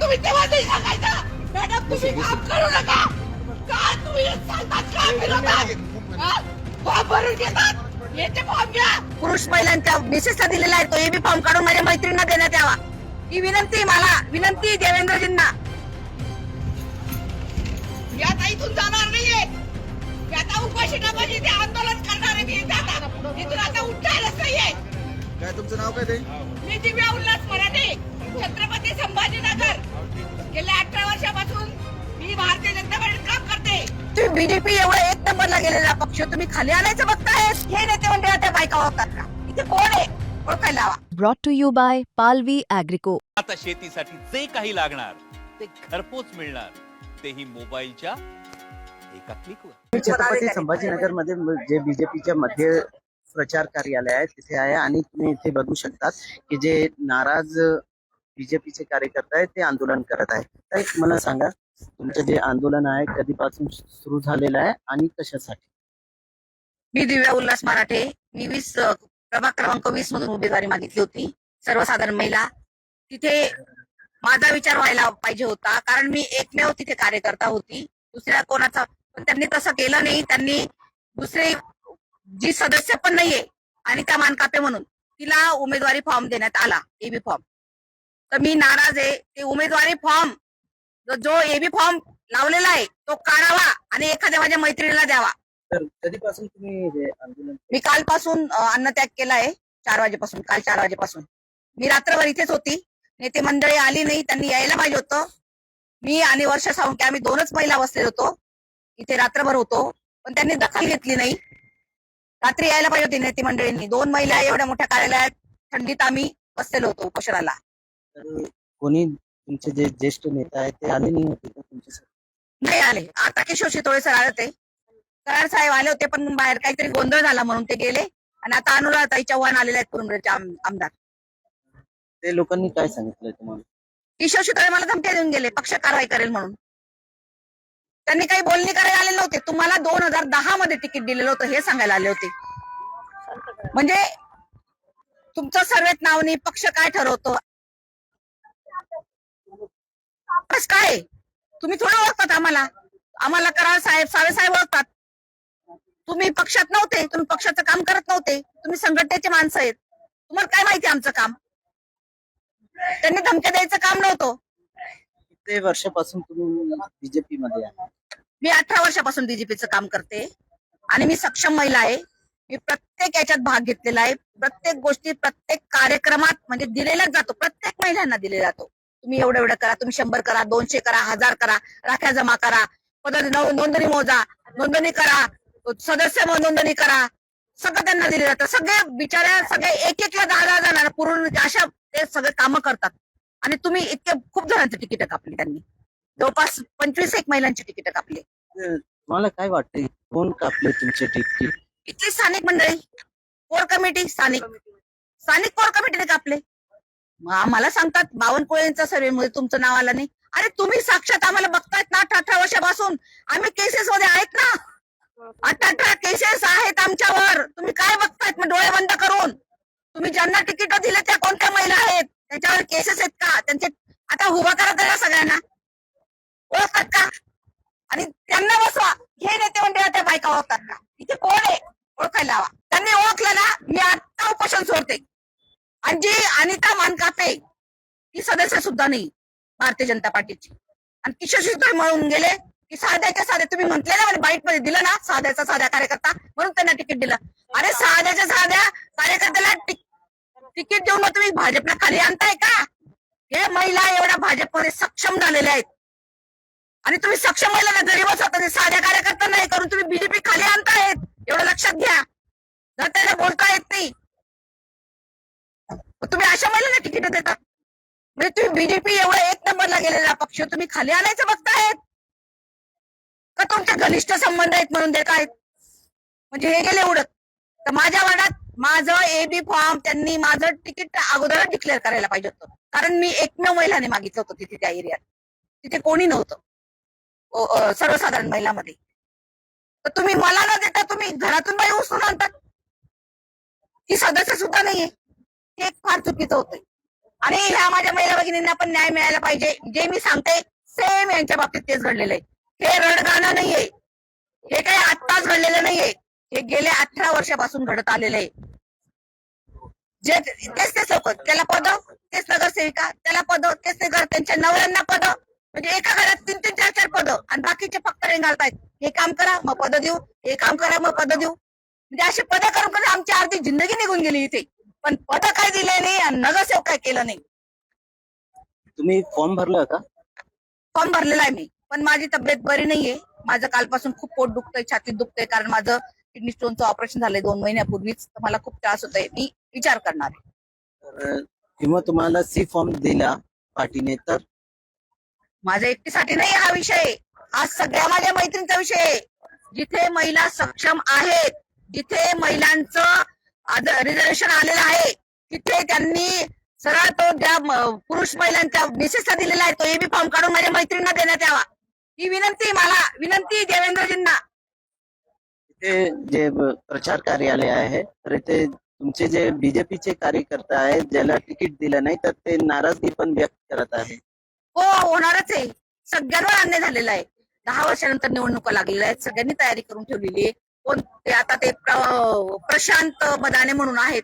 तुम्ही तेव्हा नाही सांगायचं. मॅडम तुम्ही काम करू नका. का तुम्ही सांगतात का विरोधात? फॉर्म भरून घेतात? याचे फॉर्म घ्या. पुरुष महिलांच्या मिसेसला दिलेला आहे तो. एबी फॉर्म काढून माझ्या मैत्रिणींना देण्यात यावा ही विनंती आहे मला. विनंती आहे देवेंद्रजींना. आता इथून जाणार नाहीये. आता उपाशी टाकायची ते आंदोलन करणार आहे. मी इथून आता उठायलाच नाहीये. काय तुमचं नाव काय ते मी दिव्या उल्हास मराठे. छत्रपती संभाजीनगर. गेल्या अठरा वर्षापासून मी भारतीय जनता पार्टीत काम करते. तुम्ही बीजेपी एवढा एक नंबरला गेलेला पक्ष तुम्ही खाली आणायचं बघताय हे नेते मंडळ त्या बायका का इथे कोण आहे? ओळखायला हवा brought to you by Palvi Agrico. आता शेतीसाठी जे काही लागणार ते घरपोच मिळणार. तेही मोबाईलच्या एका क्लिकवर. छत्रपती संभाजीनगरमध्ये जे बीजेपीच्या मध्य प्रचार कार्यालय आहे तिथे आहे आणि तुम्ही इथे बघू शकतात की जे नाराज बीजेपीचे कार्यकर्ते आहेत ते आंदोलन करत आहेत. तर मला सांगा तुमचं जे आंदोलन आहे कधीपासून सुरू झालेलं आहे आणि कशासाठी? मी दिव्या उल्हास मराठे मी वीस प्रभाग क्रमांक वीस मधून उमेदवारी मागितली होती सर्वसाधारण महिला. तिथे माझा विचार व्हायला पाहिजे होता कारण मी एकमेव तिथे कार्यकर्ता होती. दुसऱ्या कोणाचा पण त्यांनी तसं केलं नाही. त्यांनी दुसरे जी सदस्य पण नाहीये आणि त्या मानकापे म्हणून तिला उमेदवारी फॉर्म देण्यात आला एबी फॉर्म. तर मी नाराज आहे. ते उमेदवारी फॉर्म जो एबी फॉर्म लावलेला आहे तो काढावा आणि एखाद्या माझ्या मैत्रिणीला द्यावा. तर कधीपासून तुम्ही आंदोलन मी कालपासून अ, अन्नत्याग केलाय चार वाजेपासून काल चार वाजेपासून. मी रात्रभर इथेच होती. नेते मंडळी आली नाही त्यांनी यायला पाहिजे होतं. मी आणि वर्ष सावंके आम्ही दोनच महिला बसलेलो होतो. इथे रात्रभर होतो पण त्यांनी दखल घेतली नाही. रात्री यायला पाहिजे होती नेते मंडळींनी. दोन महिला एवढ्या मोठ्या कार्यालयात थंडीत आम्ही बसलेलो होतो उपोषणाला. तर कोणी तुमचे जे ज्येष्ठ नेता आहेत ते आले नाही होते का तुमच्यासाठी? नाही आले. आता किशोर शितोळे सर आले होते. कराड साहेब आले होते पण बाहेर काहीतरी गोंधळ झाला म्हणून ते गेले. आणि आता अनुराधाताई चव्हाण आलेले आहेत आम- आमदार. ते लोकांनी काय सांगितलं तुम्हाला? किशोर शितोळे मला धमक्या देऊन गेले पक्ष कारवाई करेल म्हणून. त्यांनी काही बोलणी करायला आले नव्हते. तुम्हाला दोन हजार दहा मध्ये तिकीट दिलेलं होतं हे सांगायला आले होते. म्हणजे तुमचं सर्वेत नाव नाही पक्ष काय ठरवतो? बस काय? तुम्ही थोडं ओळखतात आम्हाला. आम्हाला कराड साहेब सावे साहेब ओळखतात. तुम्ही पक्षात नव्हते तुम्ही पक्षाचं काम करत नव्हते. तुम्ही संघटनेचे माणसं आहेत. तुम्हाला काय माहिती आमचं काम? त्यांनी धमक्या द्यायचं काम नव्हतं. किती वर्षापासून तुम्ही बीजेपी मध्ये मी अठरा वर्षापासून बीजेपीचं काम करते. आणि मी सक्षम महिला आहे. मी प्रत्येक याच्यात भाग घेतलेला आहे. प्रत्येक गोष्टी प्रत्येक कार्यक्रमात म्हणजे दिलेलाच जातो. प्रत्येक महिलांना दिलेला जातो. तुम्ही एवढं एवढं करा तुम्ही शंभर करा दोनशे करा हजार करा राख्या जमा करा नोंदणी मोजा नोंदणी करा सदस्य म्हणून नोंदणी करा सगळं त्यांना दिले जातं. सगळे बिचाऱ्या सगळे एक एक दहा दहा जणांना पूर्ण अशा ते सगळे कामं करतात. आणि तुम्ही इतके खूप जणांची तिकीट कापली त्यांनी. जवळपास पंचवीस एक महिलांची तिकीट कापली. तुम्हाला काय वाटतंय कोण कापले तुमचे तिकीट? इथली स्थानिक मंडळी कोर कमिटी स्थानिक. स्थानिक कोर कमिटीने कापले. आम्हाला सांगतात बावनकुळेंचा सर्वे मध्ये तुमचं नाव आलं नाही. अरे तुम्ही साक्षात आम्हाला बघतायत ना अठरा अठरा वर्षापासून. आम्ही केसेस मध्ये आहेत ना. अठरा अठरा केसेस आहेत आमच्यावर. तुम्ही काय बघतायत? मग डोळे बंद करून. तुम्ही ज्यांना तिकीट दिले त्या कोणत्या महिला आहेत? त्याच्यावर केसेस आहेत का? त्यांचे आता उभा करा त्याला सगळ्यांना. ओळखतात का? आणि त्यांना बसवा. हे नेते म्हणजे त्या बायका ओळखतात का इथे कोण आहे? ओळखायला हवा त्यांनी ओळखलं ना मी आता उपोषण सोडते. आणि जी अनिता मानकापे ती सदस्य सुद्धा नाही भारतीय जनता पार्टीची. आणि किशोर शिवताई मळून गेले की साध्याच्या साध्या तुम्ही म्हटले ना म्हणजे बाईटमध्ये दिलं ना साध्याचा साध्या कार्यकर्ता म्हणून त्यांना तिकीट दिलं. अरे साध्याच्या साध्या कार्यकर्त्याला तिकीट देऊन मग तुम्ही भाजपला खाली आणताय का? हे महिला एवढ्या भाजपमध्ये सक्षम झालेल्या आहेत. आणि तुम्ही सक्षम महिलांना गरीबच होता साध्या कार्यकर्ता नाही करून तुम्ही बीजेपी खाली आणतायत. एवढं लक्षात घ्या. जर त्याला बोलता येत नाही तुम्ही अशा महिलांना तिकीट देता. म्हणजे तुम्ही बीजेपी एवढा एक नंबरला गेलेला पक्ष तुम्ही खाली आणायचं बघतायत? का तुमचे घनिष्ठ संबंध आहेत म्हणून देत आहेत म्हणजे हे गेले उडत तर माझ्या वाड्यात माझं एबी फॉर्म त्यांनी माझं तिकीट अगोदर डिक्लेअर करायला पाहिजे होतं. कारण मी एकमेव महिलाने मागितलं होतं तिथे त्या एरियात तिथे कोणी नव्हतं. ओ- सर्वसाधारण महिलामध्ये. तर तुम्ही मला न देता तुम्ही घरातून बाई उचलून आणतात. ही सदस्य सुद्धा नाहीये. हे फार चुकीचं होतंय. आणि ह्या माझ्या महिला भगिनींना पण न्याय मिळायला पाहिजे. जे मी सांगते सेम यांच्या बाबतीत तेच घडलेलं आहे. हे रडगाणं नाहीये. हे काही आत्ताच घडलेलं नाहीये. हे गेल्या अठरा वर्षापासून घडत आलेलं आहे. जे तेच तेच लोक त्याला पद तेच नगरसेविका त्याला पद तेच नगर त्यांच्या नवऱ्यांना पद. म्हणजे एका घरात तीन तीन चार चार पद. आणि बाकीचे फक्त घालतायत. हे काम करा मग पद देऊ. हे काम करा मग पद देऊ. म्हणजे अशी पद करून करून आमची अर्धी जिंदगी निघून गेली इथे. पण पद काय दिले नाही आणि नगरसेवक काय केलं नाही. तुम्ही फॉर्म भरला का फॉर्म भरलेला आहे मी पण माझी तब्येत बरी नाहीये. माझं कालपासून खूप पोट दुखतंय छातीत दुखतंय कारण माझं किडनी स्टोनचं ऑपरेशन झालंय दोन महिन्यापूर्वीच. तर मला खूप त्रास होतोय. मी विचार करणार आहे. तर किंवा तुम्हाला सी फॉर्म दिला पार्टीने तर? माझ्या एकटीसाठी नाही हा विषय. हा सगळ्या माझ्या मैत्रिणीचा विषय आहे. जिथे महिला सक्षम आहेत जिथे महिलांचं रिझर्वेशन आलेलं आहे. तिथे त्यांनी सरळ तो ज्या म- पुरुष महिलांच्या मिसेसला दिलेला आहे तो एबी फॉर्म काढून माझ्या मैत्रिणींना देण्यात यावा. ही विनंती मला विनंती देवेंद्रजींना. इथे जे प्रचार कार्यालय आहे तर इथे तुमचे जे बीजेपीचे कार्यकर्ता आहेत ज्याला तिकीट दिलं नाही तर ते नाराजगी पण व्यक्त करत आहे हो होणारच आहे. सगळ्यांवर अन्याय झालेला आहे. दहा वर्षानंतर निवडणुका लागलेल्या आहेत. सगळ्यांनी तयारी करून ठेवलेली आहे. कोण ते आता ते प्र- प्रशांत मदाने म्हणून आहेत.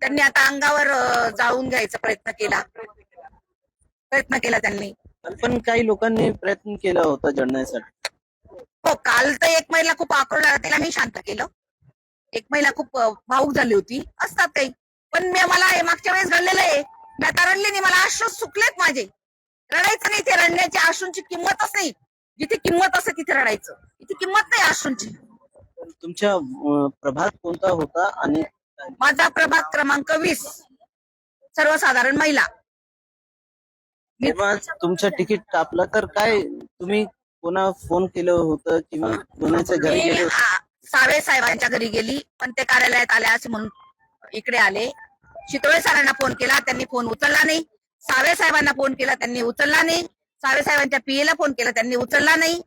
त्यांनी आता अंगावर अं, जाळून घ्यायचा प्रयत्न केला. प्रयत्न केला त्यांनी. पण काही लोकांनी प्रयत्न केला होता जळण्यासाठी हो काल तर एक महिला खूप आक्रोश आला त्याला मी शांत केलं. एक महिला खूप अं, भावूक झाली होती. असतात काही. पण मी मला हे मागच्या वेळेस घडलेलं आहे. मी आता रडले नाही मला अश्रू सुकलेत माझे. रडायचं नाही ते रडण्याची अश्रूंची किंमतच नाही. जिथे किंमत असते तिथे रडायचं. इथे किंमत नाही अश्रूंची तुमच्या अं, प्रभाग कोणता होता आणि माझा प्रभाग क्रमांक वीस. सर्वसाधारण महिला. तुमचं तिकीट कापलं तर काय? तुम्ही कोणा फोन केलं होतं किंवा कोणाच्या घरी मी गेले आ- सावे साहेबांच्या घरी गेली. पण ते कार्यालयात आले असे म्हणून इकडे आले. शितोळे सरांना फोन केला. त्यांनी फोन उचलला नाही. सावे साहेबांना फोन केला. त्यांनी उचलला नाही. सावे साहेबांच्या पीएला फोन केला. त्यांनी उचलला नाही.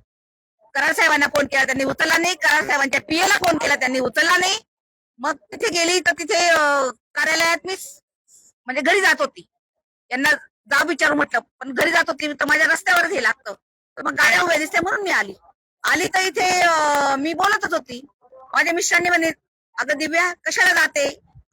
करार साहेबांना फोन केला त्यांनी उचलला नाही. करार साहेबांच्या पीएला फोन केला त्यांनी उचलला नाही. मग तिथे गेली तर तिथे कार्यालयात मी म्हणजे घरी जात होती. यांना जा विचारू म्हटलं पण घरी जात होती तर माझ्या रस्त्यावर हे लागतं. तर मग गाड्या उभ्या दिसते म्हणून मी आली. आली तर इथे मी बोलतच होती. माझ्या मिस्टरांनी म्हणे अगं दिव्या कशाला जाते?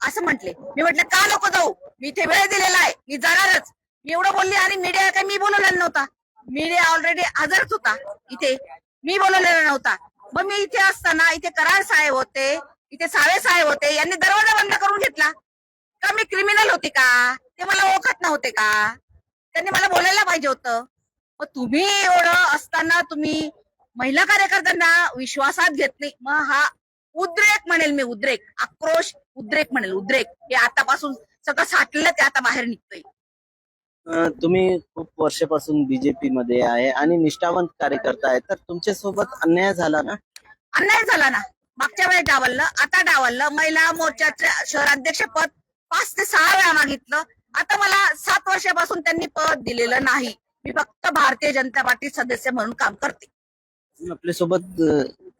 असं म्हटले. मी म्हटलं का नको जाऊ? मी इथे वेळ दिलेला आहे. मी जाणारच. मी एवढं बोलली आणि मीडिया काही मी बोलवलेला नव्हता. मीडिया ऑलरेडी हजरच होता इथे. मी बोलवलेला नव्हता. मग मी इथे असताना इथे करार साहेब होते इथे सावे साहेब होते यांनी दरवाजा बंद करून घेतला. का मी क्रिमिनल होते का? ते मला ओळखत नव्हते का? त्यांनी मला बोलायला पाहिजे होतं. मग तुम्ही एवढं असताना तुम्ही महिला कार्यकर्त्यांना विश्वासात घेत नाही. मग हा उद्रेक म्हणेल मी उद्रेक. आक्रोश उद्रेक म्हणेल उद्रेक. हे आतापासून सगळं साठलेलं ते आता बाहेर निघतंय. तुम्ही खूप वर्षापासून बीजेपी मध्ये आहे आणि निष्ठावंत कार्यकर्ता आहे. तर तुमच्यासोबत अन्याय झाला ना? अन्याय झाला ना? मागच्या वेळेस डावललं आता डावललं. महिला मोर्चाचं शहराध्यक्ष पद पाच ते सहा वेळा मागितलं. आता मला सात वर्षापासून त्यांनी पद दिलेलं नाही. मी फक्त भारतीय जनता पार्टी सदस्य म्हणून काम करते. आपल्यासोबत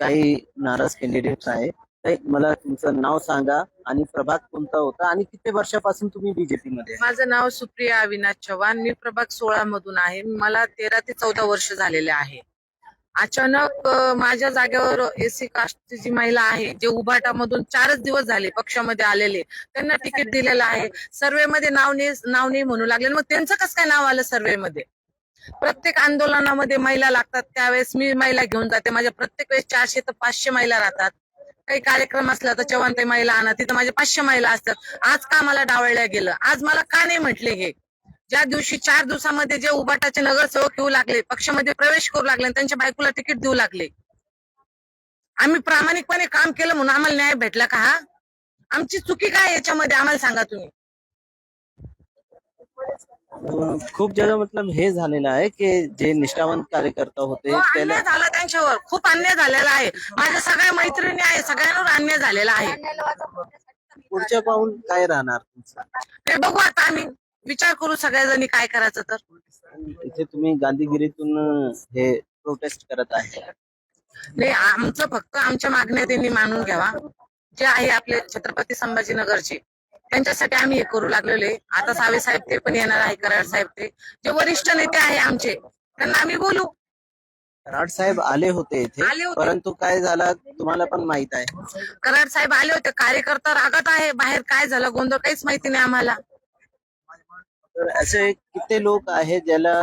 काही नाराज कॅन्डिडेट आहे मला तुमचं नाव सांगा आणि प्रभाग कोणता होता आणि किती वर्षापासून तुम्ही बीजेपी मध्ये माझं नाव सुप्रिया अविनाश चव्हाण. मी प्रभाग सोळा मधून आहे. मला तेरा ते चौदा वर्ष झालेले आहे. अचानक माझ्या जागेवर एसी कास्टची जी महिला आहे जे उभाटामधून चारच दिवस झाले पक्षामध्ये आलेले त्यांना तिकीट दिलेलं आहे. सर्वेमध्ये नाव नाही नाव नाही म्हणू लागले. मग त्यांचं कसं काय नाव आलं सर्वे मध्ये प्रत्येक आंदोलनामध्ये महिला लागतात. त्यावेळेस मी महिला घेऊन जाते. माझ्या प्रत्येक वेळेस चारशे ते पाचशे महिला राहतात. काही कार्यक्रम असला तर चव्हाण ते महिला आणा तिथं माझे पाचशे महिला असतात. आज का मला डावळल्या गेलं. आज मला का नाही म्हटले हे? ज्या दिवशी चार दिवसामध्ये जे उबाटाचे नगरसेवक येऊ लागले पक्षामध्ये प्रवेश करू लागले त्यांच्या बायकोला तिकीट देऊ लागले आम्ही प्रामाणिकपणे काम केलं म्हणून आम्हाला न्याय भेटला का हा? आमची चुकी काय याच्यामध्ये? आम्हाला सांगा तुम्ही. खूप जगह मतलब हे झालेलं आहे की जे निष्ठावंत कार्यकर्ता होते त्याला झाला त्यांच्यावर. खूप अन्याय झालेला आहे. माझ्या सगळ्या मैत्रिणी आहे सगळ्यांवर अन्याय झालेला आहे. पुढच्या पाऊल काय राहणार तुमचं? ते बघू आता आम्ही. विचार करू सगळ्या काय करायचं तर. इथे तुम्ही गांधीगिरीतून हे प्रोटेस्ट करत आहे. नाही आमचं फक्त आमच्या मागण्या त्यांनी मानून घ्यावा. जे आहे आपले छत्रपती संभाजीनगरचे. त्यांच्यासाठी आम्ही हे करू लागलेलो आहे. आता सावे साहेब ते पण येणार आहे कराड साहेब ते. जे वरिष्ठ नेते आहे आमचे त्यांना आम्ही बोलू. कराड साहेब आले होते इथे आले होते. परंतु काय झालं तुम्हाला पण माहीत आहे. कराड साहेब आले होते कार्यकर्ता रागत आहे बाहेर काय झालं गोंधळ काहीच माहिती नाही आम्हाला. तर असे किती लोक आहेत ज्याला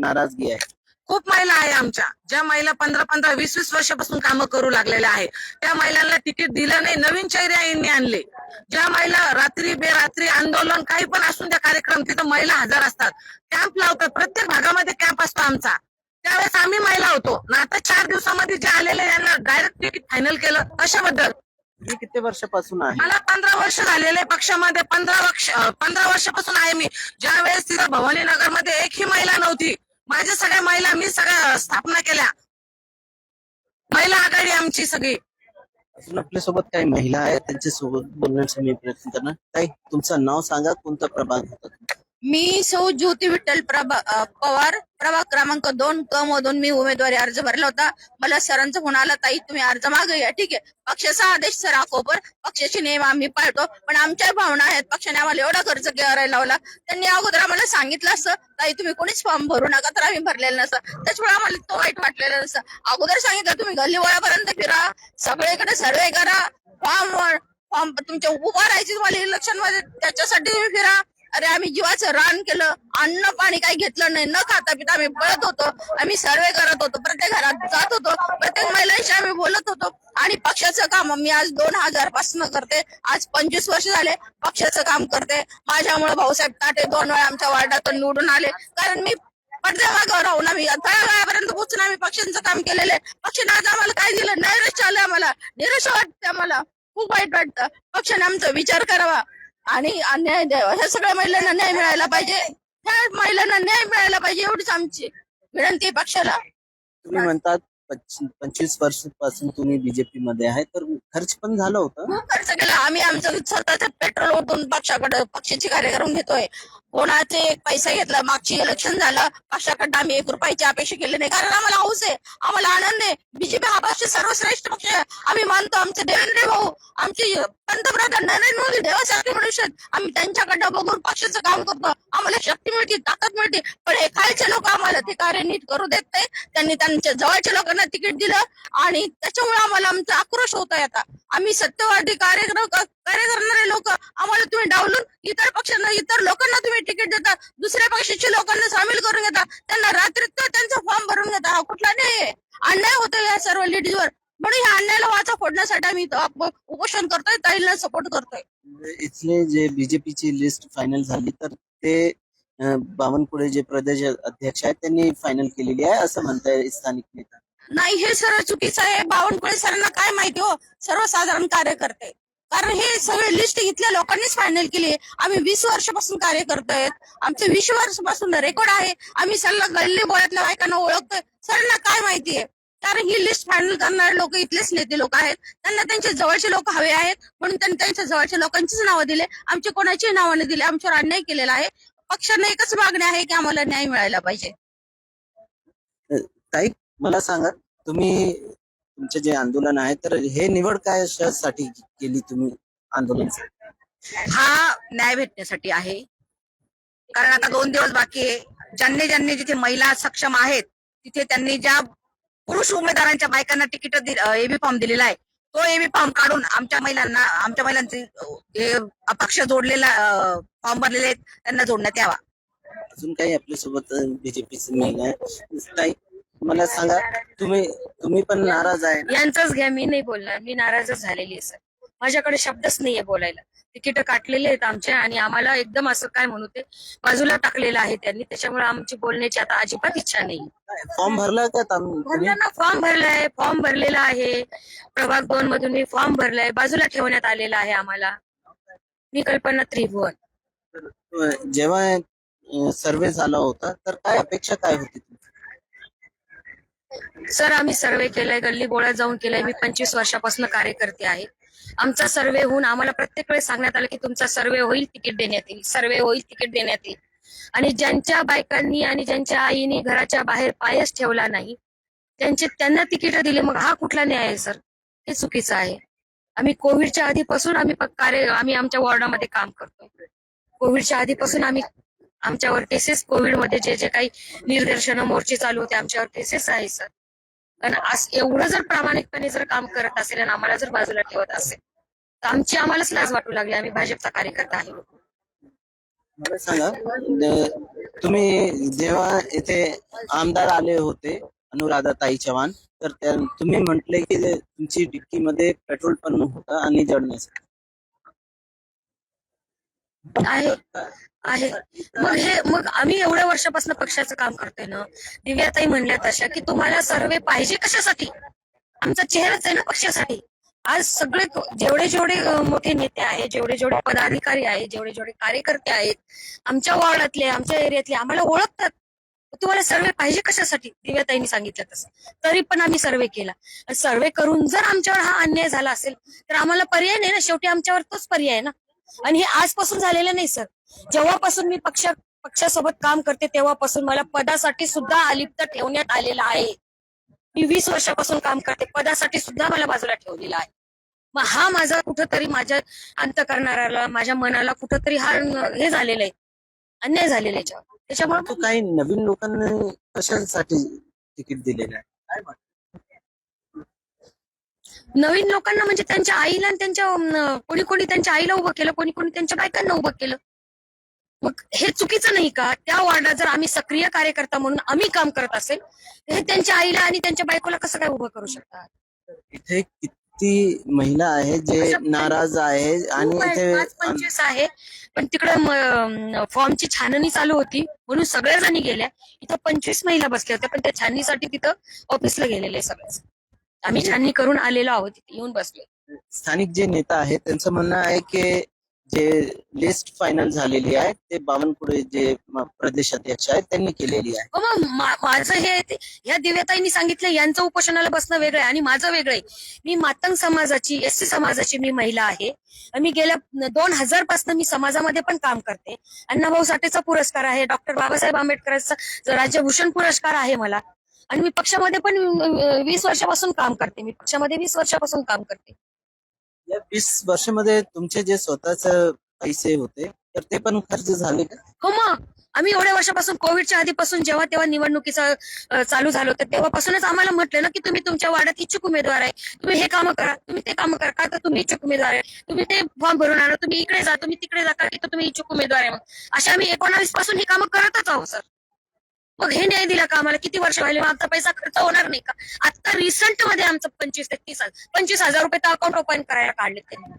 नाराजगी आहे. खूप महिला आहे आमच्या. ज्या महिला पंधरा पंधरा वीस वीस वर्षापासून कामं करू लागलेल्या आहे त्या महिलांना तिकीट दिलं नाही. नवीन चेहरे आईंनी आणले. ज्या महिला रात्री बेरात्री आंदोलन काही पण असून त्या कार्यक्रम तिथं महिला हजर असतात. कॅम्प लावतात. प्रत्येक भागामध्ये कॅम्प असतो आमचा. त्यावेळेस आम्ही महिला होतो. ना आता चार दिवसामध्ये जे आलेले यांना डायरेक्ट तिकीट फायनल केलं. कशाबद्दल? तुम्ही किती वर्षापासून आहे? मला पंधरा वर्ष झालेले पक्षामध्ये. पंधरा वर्ष पंधरा वर्षापासून आहे मी. ज्या वेळेस तिथं भवानी नगरमध्ये एकही महिला नव्हती. माझ्या सगळ्या महिला मी सगळ्या स्थापना केल्या. महिला आघाडी आमची सगळी. अजून आपल्यासोबत काही महिला आहेत त्यांच्यासोबत बोलण्याचा मी प्रयत्न करणार. ताई तुमचं नाव सांगा कोणता प्रभाग होता? मी सौ ज्योती विठ्ठल प्रभा पवार प्रभाग क्रमांक दोन क मधून मी उमेदवारी अर्ज भरला होता. मला सरांचा फोन आला ताई तुम्ही अर्ज मागे या ठीक आहे. पक्षाचा आदेश सर आखोपर पक्षाचे नियम आम्ही पाळतो. पण आमच्या भावना आहेत पक्षाने आम्हाला एवढा खर्च करायला लावला. त्यांनी अगोदर आम्हाला सांगितलं असतं ताई तुम्ही कोणीच फॉर्म भरू नका तर आम्ही भरलेलं नसतं. त्याच्यामुळे आम्हाला तो वाईट वाटलेला नसतं. अगोदर सांगितलं तुम्ही गल्लीवळापर्यंत फिरा सगळीकडे सर्वे करा फॉर्म फॉर्म तुमच्या उभा राहायची तुम्हाला इलेक्शनमध्ये त्याच्यासाठी तुम्ही फिरा. अरे आम्ही जीवाचं रान केलं. अन्न पाणी काही घेतलं नाही. न खाता पिता आम्ही पळत होतो. आम्ही सर्वे करत होतो. प्रत्येक घरात जात होतो. प्रत्येक महिलांशी आम्ही बोलत होतो. आणि पक्षाचं काम मी आज दोन हजारपासून करते. आज पंचवीस वर्ष झाले पक्षाचं काम करते. माझ्यामुळे भाऊसाहेब ताटे दोन वेळा आमच्या वार्डातून निवडून आले. कारण मी पडद्यामागं राहून आम्ही तळागाळापर्यंत पोहोचून आम्ही पक्षांचं काम केलेलं आहे. पक्षाने आज आम्हाला काय दिलं? नैराश्य आलं आम्हाला. निराश वाटते आम्हाला. खूप वाईट वाटतं. पक्षाने आमचा विचार करावा. आणि अन्याय द्यावा ह्या सगळ्या महिलांना न्याय मिळायला पाहिजे. ह्या महिलांना न्याय मिळायला पाहिजे एवढीच आमची विनंती आहे पक्षाला. तुम्ही म्हणतात पंचवीस वर्षापासून तुम्ही बीजेपी मध्ये आहे तर खर्च पण झालं होतं. खर्च केला. आम्ही आमचं स्वतःचं पेट्रोल ओतून पक्षाकडे पक्षाची कार्यक्रम घेतोय. कोणाचे एक पैसा घेतला? मागची इलेक्शन झालं. पक्षाकडनं आम्ही एक रुपयाची अपेक्षा केली नाही. कारण आम्हाला हौस आहे. आम्हाला आनंद आहे. बीजेपी हा पक्ष सर्वश्रेष्ठ पक्ष आहे. आम्ही मानतो आमचे देवेंद्र भाऊ आमचे पंतप्रधान नरेंद्र मोदी देवासारखे मनुष्य आम्ही त्यांच्याकडनं बघून पक्षाचं काम करतो. आम्हाला शक्ती मिळते ताकद मिळते. पण हे खालचे लोक आम्हाला ते कार्य नीट करू देत नाही. त्यांनी त्यांच्या जवळच्या लोकांना तिकीट दिलं आणि त्याच्यामुळे आम्हाला आमचा आक्रोश होत आहे आता. आम्ही सत्यवादी कार्यक्रम कार्य करणारे लोक. आम्हाला तुम्ही डावलून इतर पक्षांना इतर लोकांना तुम्ही तिकीट देता दुसऱ्या पक्षाच्या लोकांना सामील करून घेता त्यांना रात्रीत त्यांचा फॉर्म भरून घेता हा कुठला नाही. अन्याय होतोय या सर्व लेडीजवर म्हणून या अन्यायाला वाचा फोडण्यासाठी आम्ही उपोषण करतोय ताईला सपोर्ट करतोय. म्हणजे इथले जे बीजेपीची लिस्ट फायनल झाली तर ते बावनकुळे जे प्रदेश अध्यक्ष आहेत त्यांनी फायनल केलेली आहे असं म्हणताय स्थानिक नेता. नाही हे सर्व चुकीचं आहे. बावनकुळे सरांना काय माहिती हो? सर्वसाधारण कार्यकर्ते. कारण हे सगळे लिस्ट इथल्या लोकांनीच फायनल केली. आम्ही वीस वर्षापासून कार्य करतोय. आमचे वीस वर्षापासून रेकॉर्ड आहे. आम्ही सगळ्या गल्ली बोळ्यातल्या बायकांना ओळखतोय. सरांना काय माहिती आहे? कारण ही लिस्ट फायनल करणारे लोक इथलेच नेते लोक आहेत. त्यांना त्यांचे जवळचे लोक हवे आहेत. म्हणून त्यांनी त्यांच्या जवळच्या लोकांचीच नावं दिले. आमचे कोणाची नावाने दिले. आमच्यावर अन्याय केलेला आहे. पक्षांना एकच मागणी आहे की आम्हाला न्याय मिळायला पाहिजे. ताई मला सांगा. तुम्ही तुमचे जे आंदोलन आहे तर हे निवड काय साठी केली तुम्ही आंदोलन हा न्याय भेटण्यासाठी आहे. कारण आता दोन दिवस बाकी आहे. ज्यांनी ज्यांनी जिथे महिला सक्षम आहेत तिथे त्यांनी ज्या पुरुष उमेदवारांच्या बायकांना तिकीट एबी फॉर्म दिलेला आहे तो एबी फॉर्म काढून आमच्या महिलांना आमच्या महिलांचे हे अपक्ष जोडलेला फॉर्म भरलेले आहेत त्यांना जोडण्यात यावा. अजून काही आपल्यासोबत बीजेपीचे महिला मला सांगा तुम्ही तुम्ही पण नाराज आहे यांचंच घ्या मी नाही बोलणार मी नाराजच झालेली आहे सर. माझ्याकडे शब्दच नाहीये बोलायला. तिकीट काटलेले आहेत आमचे आणि आम्हाला एकदम असं काय म्हणू ते बाजूला टाकलेलं आहे त्यांनी. त्याच्यामुळे आमची बोलण्याची आता अजिबात इच्छा नाही फॉर्म भरला का ताम- तुम्ही? भरताना फॉर्म भरलाय फॉर्म भरलेला आहे. प्रभाग दोन मधून मी फॉर्म भरलाय बाजूला ठेवण्यात आलेला आहे आम्हाला. मी कल्पना त्रिभुवन. जेव्हा सर्वे झाला होता तर काय अपेक्षा काय होती तुमची? सर आम्ही सर्वे केलाय गल्ली बोळ्यात जाऊन केलाय. मी पंचवीस वर्षापासून कार्यकर्ते आहे. आमचा सर्वे होऊन आम्हाला प्रत्येक वेळेस सांगण्यात आलं की तुमचा सर्वे होईल तिकीट देण्यात येईल. सर्वे होईल तिकीट देण्यात येईल. आणि ज्यांच्या बायकांनी आणि ज्यांच्या आईने घराच्या बाहेर पायच ठेवला नाही त्यांचे त्यांना तिकीट दिले मग हा कुठला न्याय आहे सर? हे चुकीचं आहे. आम्ही कोविडच्या आधीपासून आम्ही कार्य आम्ही आमच्या वॉर्डामध्ये काम करतोय कोविडच्या आधीपासून आम्ही आमच्यावर केसेस कोविडमध्ये जे जे काही निर्देशन मोर्चे चालू होते आमच्यावर केसेस आहे सर कारण आज एवढं जर प्रामाणिकपणे जर काम करत असेल आणि आम्हाला जर बाजूला ठेवत असेल तर आमची आम्हालाच लाज वाटू लागली. आम्ही भाजपचा कार्यकर्ता आहे. मला सांगा तुम्ही जेव्हा इथे आमदार आले होते अनुराधा ताई चव्हाण तर तुम्ही म्हटले की तुमची डिक्कीमध्ये पेट्रोल पण होतं आणि जळण्यासाठी आहे. आहे. मग हे मग आम्ही एवढ्या वर्षापासून पक्षाचं काम करतोय ना. दिव्याताई म्हणल्या तशा की तुम्हाला सर्वे पाहिजे कशासाठी? आमचा चेहराच आहे ना पक्षासाठी. आज सगळे जेवढे जेवढे मोठे नेते आहेत जेवढे जेवढे पदाधिकारी आहेत जेवढे जेवढे कार्यकर्ते आहेत आमच्या वॉर्डातले आमच्या एरियातले आम्हाला ओळखतात. तुम्हाला सर्वे पाहिजे कशासाठी? दिव्याताईंनी सांगितलं तसं. तरी पण आम्ही सर्वे केला. सर्वे करून जर आमच्यावर हा अन्याय झाला असेल तर आम्हाला पर्याय नाही ना. शेवटी आमच्यावर तोच पर्याय ना. आणि हे आजपासून झालेलं नाही सर. जेव्हापासून मी पक्ष पक्षासोबत काम करते तेव्हापासून मला पदासाठी सुद्धा अलिप्त ठेवण्यात आलेलं आहे. मी वीस वर्षापासून काम करते पदासाठी सुद्धा मला बाजूला ठेवलेला आहे. मग हा माझा कुठंतरी माझ्या अंत करणाऱ्याला माझ्या मनाला कुठंतरी हा हे झालेलं आहे. अन्याय झालेला आहे याच्यावर. त्याच्यामुळे काही नवीन लोकांनी कशासाठी तिकीट दिलेलं आहे? काय नवीन लोकांना म्हणजे त्यांच्या आईला आणि त्यांच्या कोणी कोणी त्यांच्या आईला उभं केलं कोणी कोणी त्यांच्या बायकांना उभं केलं. मग हे चुकीचं नाही का? त्या वॉर्डात जर आम्ही सक्रिय कार्यकर्ता म्हणून आम्ही काम करत असेल तर हे त्यांच्या आईला आणि त्यांच्या बायकोला कसं काय उभं करू शकतात? इथे किती महिला आहेत जे नाराज आहे आणि पंचवीस आहे. पण तिकडे फॉर्मची छाननी चालू होती. म्हणून सगळ्या जणी गेल्या. इथं पंचवीस महिला बसल्या होत्या पण त्या छाननीसाठी तिथं ऑफिसला गेलेले सगळेच आम्ही छाननी करून आलेलो आहोत तिथे येऊन बसले. स्थानिक जे नेता आहेत त्यांचं म्हणणं आहे की जे लिस्ट फायनल झालेली आहे ते बावनकुळे जे म- प्रदेश अध्यक्ष आहेत त्यांनी केलेली आहे. हो मग मा- माझं हे ते- या दिव्याताईंनी सांगितलं यांचं उपोषणाला बसणं वेगळं आहे आणि माझं वेगळं आहे. मी मातंग समाजाची एस सी समाजाची मी महिला आहे. आणि मी गेल्या दोन हजारपासून मी समाजामध्ये पण काम करते. अण्णाभाऊ साठेचा पुरस्कार आहे डॉक्टर बाबासाहेब आंबेडकरांचा राज्यभूषण पुरस्कार आहे मला. आणि मी पक्षामध्ये पण वीस वर्षापासून काम करते. मी पक्षामध्ये वीस वर्षापासून काम करते. या वीस वर्षामध्ये तुमचे जे स्वतःच पैसे होते तर ते पण खर्च झाले का? हो मग. आम्ही एवढ्या वर्षापासून कोविडच्या आधीपासून जेव्हा तेव्हा निवडणुकीचं चालू झालं होतं तेव्हापासूनच आम्हाला म्हटलं ना की तुम्ही तुमच्या वाड्यात इच्छुक उमेदवार आहे. तुम्ही हे कामं करा. तुम्ही ते कामं करा. का तर तुम्ही इच्छुक उमेदवार आहे? तुम्ही ते फॉर्म भरून आणा. तुम्ही इकडे जा तुम्ही तिकडे जा का तुम्ही इच्छुक उमेदवार आहे मग अशा आम्ही एकोणावीसपासून ही कामं करतच आहोत सर. मग हे न्याय दिला का आम्हाला? किती वर्ष व्हायला? मग आमचा पैसा खर्च होणार नाही का? आता रिसंटमध्ये आमचं पंचवीस ते तीस हजार पंचवीस हजार रुपये तर अकाउंट ओपन करायला काढले त्यांनी.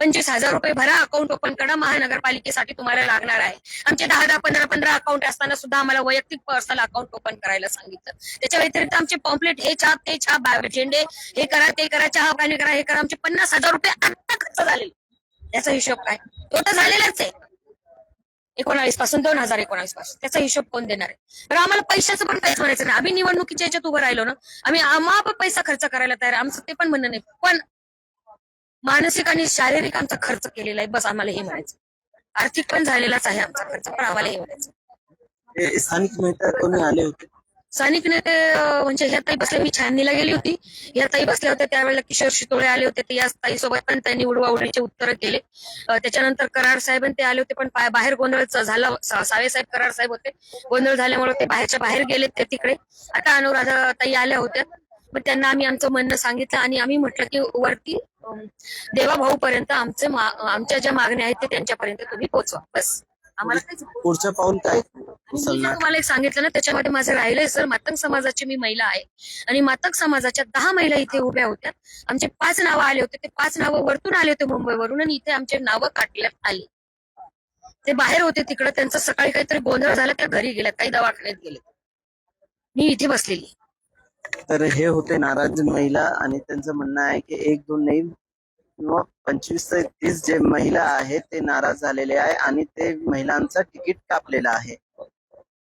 पंचवीस हजार रुपये भरा अकाउंट ओपन करा. महानगरपालिकेसाठी तुम्हाला लागणार आहे. आमचे दहा दहा पंधरा पंधरा अकाउंट असताना सुद्धा आम्हाला वैयक्तिक पर्सनल अकाउंट ओपन करायला सांगितलं. त्याच्या व्यतिरिक्त आमचे पॉम्पलेट हे छाप ते छाप झेंडे हे करा ते करा चहा पाणी करा हे करा. आमचे पन्नास हजार रुपये आत्ता खर्च झाले त्याचा हिशोब काय? तो तर झालेलाच आहे. एकोणावीसपासून दोन हजार एकोणावीसपासून. त्याचा हिशोब कोण देणार आहे? तर आम्हाला पैशाचं पण काहीच म्हणायचं नाही. आम्ही निवडणुकीच्या याच्यात उभं राहिलो ना आम्ही आम्हा पैसा खर्च करायला तयार आमचं ते पण म्हणणं नाही. पण मानसिक आणि शारीरिक आमचा खर्च केलेला आहे. बस आम्हाला हे म्हणायचं. आर्थिक पण झालेलाच आहे आमचा खर्च पण आम्हाला हे म्हणायचं. स्थानिक नेता कोणी आले होते? सानिकने म्हणजे ह्या ताई बसल्या मी छाननीला गेली होती. ह्या ताई बसल्या होत्या त्यावेळेला किशोर शितोळे आले होते. ते या ताई सोबत पण त्यांनी उडवाउडीचे उत्तर केले. त्याच्यानंतर कराड साहेब ते आले होते पण बाहेर गोंधळ झाला सावे साहेब कराड साहेब होते. गोंधळ झाल्यामुळे ते बाहेरच्या बाहेर गेले ते तिकडे. आता अनुराधा ताई आल्या होत्या. मग त्यांना आम्ही आमचं म्हणणं सांगितलं आणि आम्ही म्हटलं की वरती देवाभाऊ पर्यंत आमचे मा- आमच्या ज्या मागण्या आहेत ते त्यांच्यापर्यंत तुम्ही पोहोचवा बस. आम्हाला काहीच पुढचं पाऊल काय? मी जे उचलणार तुम्हाला एक सांगितलं ना त्याच्यामध्ये माझं राहिलंय सर मातंग समाजाची मी महिला आहे. आणि मातंग समाजाच्या दहा महिला इथे उभ्या होत्या. आमचे पाच नावं आले होते. ते पाच नावं वरतून आले होते मुंबईवरून आणि इथे आमचे नावं काढण्यात आली. ते बाहेर होते तिकडं. त्यांचं सकाळी काहीतरी गोंधळ झाला त्या घरी गेल्या काही दवाखान्यात गेले मी इथे बसलेली. तर हे होते नाराज महिला आणि त्यांचं म्हणणं आहे की एक दोन नाही किंवा पंचवीस ते तीस जे महिला आहेत ते नाराज झालेले आहे आणि ते महिलांचं तिकीट कापलेलं आहे.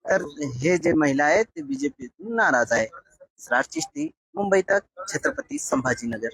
तर हे जे महिला आहेत ते बीजेपीतून नाराज आहे. राज मुंबई तक छत्रपती संभाजीनगर.